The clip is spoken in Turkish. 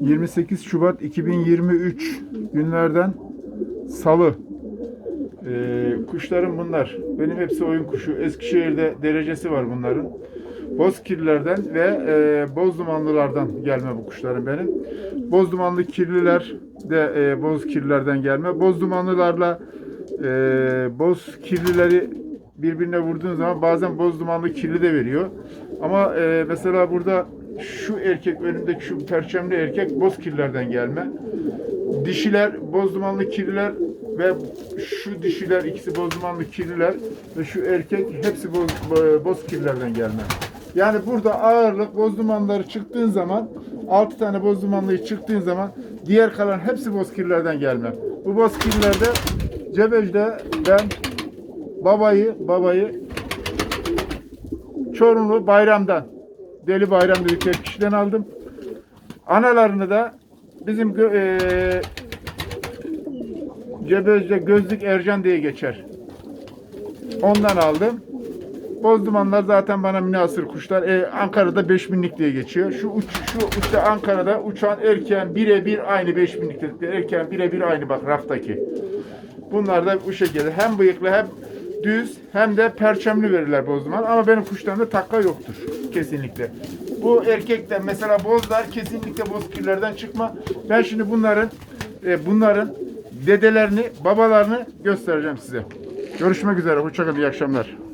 28 Şubat 2023 günlerden Salı. Ee, kuşlarım bunlar. Benim hepsi oyun kuşu. Eskişehir'de derecesi var bunların. Bozkirlilerden ve e, bozdumanlılardan gelme bu kuşlarım benim. Bozdumanlı kirliler de e, bozkirlilerden gelme. Bozdumanlılarla e, boz kirlileri birbirine vurduğun zaman bazen boz dumanlı kirli de veriyor. Ama e, mesela burada şu erkek önümdeki şu perçemli erkek boz kirlilerden gelme. Dişiler boz dumanlı kirliler ve şu dişiler ikisi boz dumanlı kirliler ve şu erkek hepsi boz, bo- boz kirlilerden gelme. Yani burada ağırlık boz dumanları çıktığın zaman 6 tane boz dumanlıyı çıktığın zaman diğer kalan hepsi boz kirlilerden gelme. Bu boz kirlilerde Cebeci'de ben babayı babayı Çorumlu Bayram'dan Deli Bayram dedikleri kişiden aldım. Analarını da bizim gö- eee Cebeci'de Gözlük Ercan diye geçer. Ondan aldım. Bozdumanlar zaten bana münasır kuşlar. E, Ankara'da 5000'lik diye geçiyor. Şu uç, şu işte Ankara'da uçan erkeğin birebir aynı 5000'lik dedikleri erkeğin birebir aynı bak raftaki. Bunlar da bu şekilde hem bıyıklı hem düz hem de perçemli verirler bozduman. Ama benim kuşlarımda takka yoktur kesinlikle. Bu erkekten mesela bozlar kesinlikle bozkirlerden çıkma. Ben şimdi bunların e, bunların dedelerini, babalarını göstereceğim size. Görüşmek üzere. Hoşçakalın. İyi akşamlar.